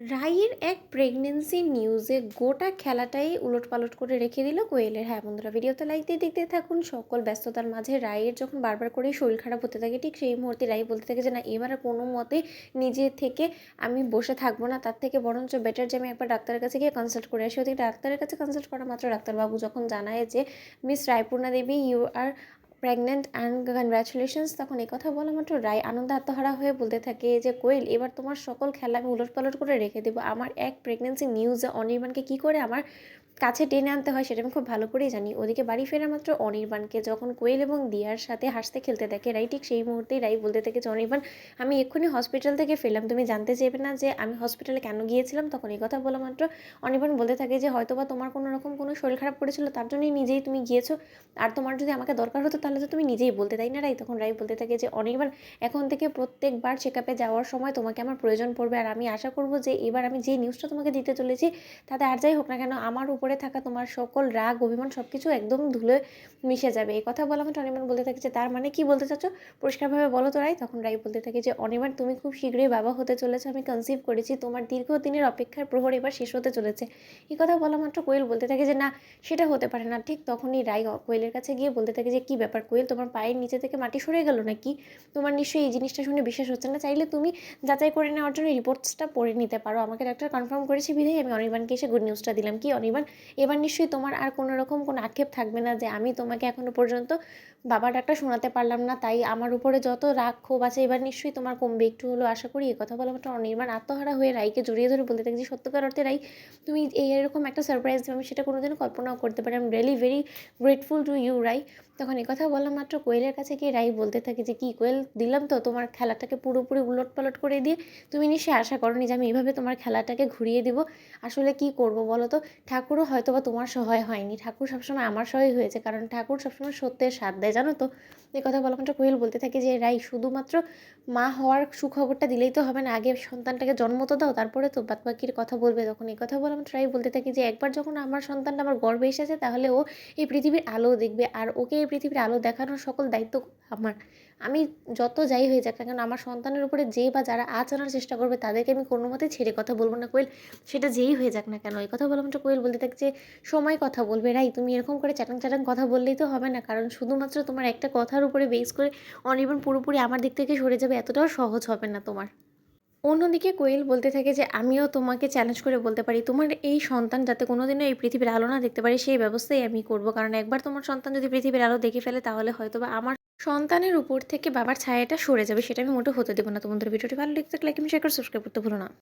রাইয়ের এক প্রেগনেন্সি নিউজে গোটা খেলাটাই উলটপালট করে রেখে দিল কোয়েলের। হ্যাঁ বন্ধুরা, ভিডিওতে লাইক দিয়ে দেখতে থাকুন। সকল ব্যস্ততার মাঝে রায়ের যখন বারবার করে শরীর খারাপ হতে থাকে, ঠিক সেই মুহূর্তে রাই বলতে থাকে যে, না, এবার কোনো মতে নিজে থেকে আমি বসে থাকব না। তার থেকে বরঞ্চ বেটার যে, আমি একবার ডাক্তারের কাছে গিয়ে কনসাল্ট করে আসি। ওদিকে ডাক্তারের কাছে কনসাল্ট করা মাত্র ডাক্তারবাবু যখন জানায় যে miss Raipurna Devi you are pregnant and congratulations তখন এই কথা বলা মাত্র রায় আনন্দ আত্মহারা হয়ে বলতে থাকে যে, কোয়েল, এবার তোমার সকল খেলা আমি উলট পালট করে রেখে দেবো। আমার এক প্রেগনেন্সি নিউজে অনির্বাণকে কী করে আমার কাছে টেনে আনতে হয় সেটা আমি খুব ভালো করেই জানি। ওদিকে বাড়ি ফেরা মাত্র অনির্বাণকে। যখন কোয়েল এবং দিয়ার সাথে হাসতে খেলতে দেখে, রাই ঠিক সেই মুহূর্তেই রাই বলতে থাকে যে, অনির্বাণ, আমি এক্ষুনি হসপিটাল থেকে ফেললাম। তুমি জানতে চেয়েবে না যে, আমি হসপিটালে কেন গিয়েছিলাম? তখন এই কথা বলা মাত্র অনির্বাণ বলতে থাকে যে, হয়তোবা তোমার কোনো রকম কোনো শরীর খারাপ করেছিল, তার জন্যই নিজেই তুমি গিয়েছো। আর তোমার যদি আমাকে দরকার হতো, তাহলে তো তুমি নিজেই বলতে, তাই না রাই? তখন রাই বলতে থাকে যে, অনির্বাণ, এখন থেকে প্রত্যেকবার চেক আপে যাওয়ার সময় তোমাকে আমার প্রয়োজন পড়বে। আর আমি আশা করব যে, এবার আমি যে নিউজটা তোমাকে দিতে চলেছি, তাতে আর যাই হোক না কেন, আমার উপরে থাকা তোমার সকল রাগ, অভিমান সব কিছু একদম ধুলে মিশে যাবে। এই কথা বলা মাত্র অনির্বাণ বলতে থাকে যে, তার মানে কি বলতে চাচ্ছ? পরিষ্কারভাবে বলো তো রাই। তখন রাই বলতে থাকে যে, অনির্বাণ, তুমি খুব শীঘ্রই বাবা হতে চলেছো। আমি কনসিভ করেছি। তোমার দীর্ঘদিনের অপেক্ষার প্রহর এবার শেষ হতে চলেছে। এই কথা বলা মাত্র কোয়েল বলতে থাকে যে, না, সেটা হতে পারে না। ঠিক তখনই রাই কোয়েলের কাছে গিয়ে বলতে থাকে যে, কি ব্যাপার কোয়েল? তোমার পায়ের নিচে থেকে মাটি সরে গেল নাকি? তোমার নিশ্চয়ই এই জিনিসটা শুনে বিশ্বাস হচ্ছে না। চাইলে তুমি যাচাই করে নেওয়ার জন্য রিপোর্টসটা পড়ে নিতে পারো। আমাকে ডাক্তার কনফার্ম করেছে বিধায়। আমি অনির্বাণকে এসে গুড নিউজটা দিলাম। কি অনির্বাণ? এবার নিশ্চয়ই তোমার আর কোনো রকম কোনো আক্ষেপ থাকবে না যে আমি তোমাকে এখনও পর্যন্ত বাবা ডাকটা শোনাতে পারলাম না। তাই আমার উপরে যত রাগ ক্ষোভ আছে, এবার নিশ্চয়ই তোমার কমবে। একটু হলো আশা করি এ কথা বলা মাত্র অনির্বাণ আত্মহারা হয়ে রাইকে জড়িয়ে ধরে বলতে থাকি সত্যকার অর্থে রাই তুমি এই এরকম একটা সারপ্রাইজ আমি সেটা কোনোদিনও কল্পনাও করতে পারি I am really very grateful to you Rai তখন কথা বলা মাত্র কোয়েলের কাছে গিয়ে রাই বলতে থাকে যে, কি কোয়েল, দিলাম তো তোমার খেলাটাকে পুরোপুরি উলট পালট করে দিয়ে। তুমি নিশ্চয়ই আশা করনি যে আমি এইভাবে তোমার খেলাটাকে ঘুরিয়ে দিব। আসলে কি করব বলো তো? ঠাকুরও হয়তো বা তোমার সহায় হয়নি। ঠাকুর সবসময় আমার সহায় হয়েছে। কারণ ঠাকুর সবসময় সত্যের সাথ দেয়, জানো তো? এই কথা বলা মাত্র কোয়েল বলতে থাকে যে, রাই, শুধুমাত্র মা হওয়ার সুখবরটা দিলেই তো হবে না। আগে সন্তানটাকে জন্ম তো দাও, তারপরে তো বাদ বাকির কথা বলবে তখন। এই কথা বলা মাত্র রাই বলতে থাকি যে, একবার যখন আমার সন্তানটা আমার গর্বে এসেছে, তাহলে ও এই পৃথিবীর আলো দেখবে। আর ওকে এই পৃথিবীর আলো দেখানোর সকল দায়িত্ব আমার। আমি যত যাই হয়ে যাক না কেন, আমার সন্তানের উপরে যে বা যারা আনার চেষ্টা করবে, তাদেরকে আমি কোনো মতে ছেড়ে কথা বলব না। কোয়েল, সেটা যেই হয়ে যাক না কেন, এই কথা বলা মাত্র কোয়েল বলতে থাকে যে, সময় কথা বলবে, রাই, তুমি এরকম করে চ্যাটাং চ্যাটাং কথা বললেই তো হবে না, কারণ শুধুমাত্র তোমার একটা কথার উপরে বেস করে অনির্বাণ পুরোপুরি আমার দিক থেকে সরে যাবে, এতটাও সহজ হবে না তোমার। অন্যদিকে কোয়েল বলতে থাকে যে, আমিও তোমাকে চ্যালেঞ্জ করে বলতে পারি, তোমার এই সন্তান যাতে কোনোদিনও এই পৃথিবীর আলো না দেখতে পারে, সেই ব্যবস্থাই আমি করব। কারণ একবার তোমার সন্তান যদি পৃথিবীর আলো দেখে ফেলে, তাহলে হয়তো বা আমার সন্তানের উপর থেকে বাবার ছায়াটা সরে যাবে, সেটা আমি মোটেও হতে দেবো না। তোমাদের ভিডিওটি ভালো লাগতে লাইক আমি শেয়ার করে সাবস্ক্রাইব করতে ভুলো না।